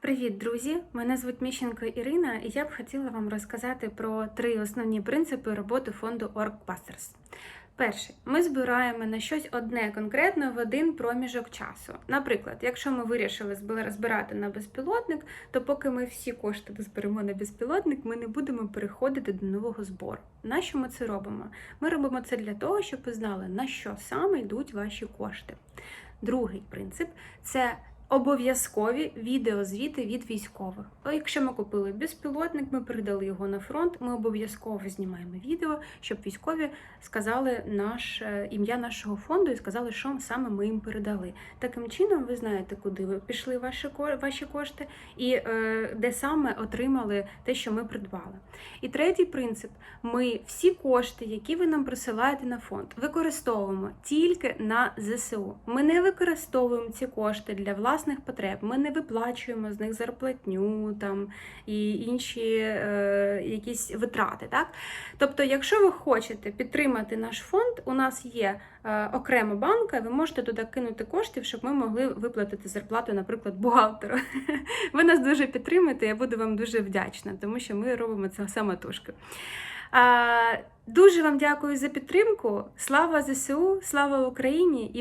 Привіт, друзі! Мене звуть Міщенко Ірина, і я б хотіла вам розказати про три основні принципи роботи фонду Orgbusters. Перше, ми збираємо на щось одне конкретно в один проміжок часу. Наприклад, якщо ми вирішили збира- збирати на безпілотник, то поки ми всі кошти зберемо на безпілотник, ми не будемо переходити до нового збору. Нащо ми це робимо? Ми робимо це для того, щоб ви знали, на що саме йдуть ваші кошти. Другий принцип це обов'язкові відеозвіти від військових. Якщо ми купили безпілотник, ми передали його на фронт, ми обов'язково знімаємо відео, щоб військові сказали наш ім'я нашого фонду і сказали, що саме ми їм передали. Таким чином, ви знаєте, куди ви пішли ваші ваші кошти і е, де саме отримали те, що ми придбали. І третій принцип: ми всі кошти, які ви нам присилаєте на фонд, використовуємо тільки на ЗСУ. Ми не використовуємо ці кошти для власних потреб. Ми не виплачуємо з них зарплатню там і інші е, якісь витрати. Так? Тобто, якщо ви хочете підтримати наш фонд, у нас є е, окрема банка, ви можете туди кинути коштів, щоб ми могли виплатити зарплату, наприклад, бухгалтеру. Ви нас дуже підтримуєте, я буду вам дуже вдячна, тому що ми робимо це самотужки. Дуже вам дякую за підтримку. Слава ЗСУ, слава Україні і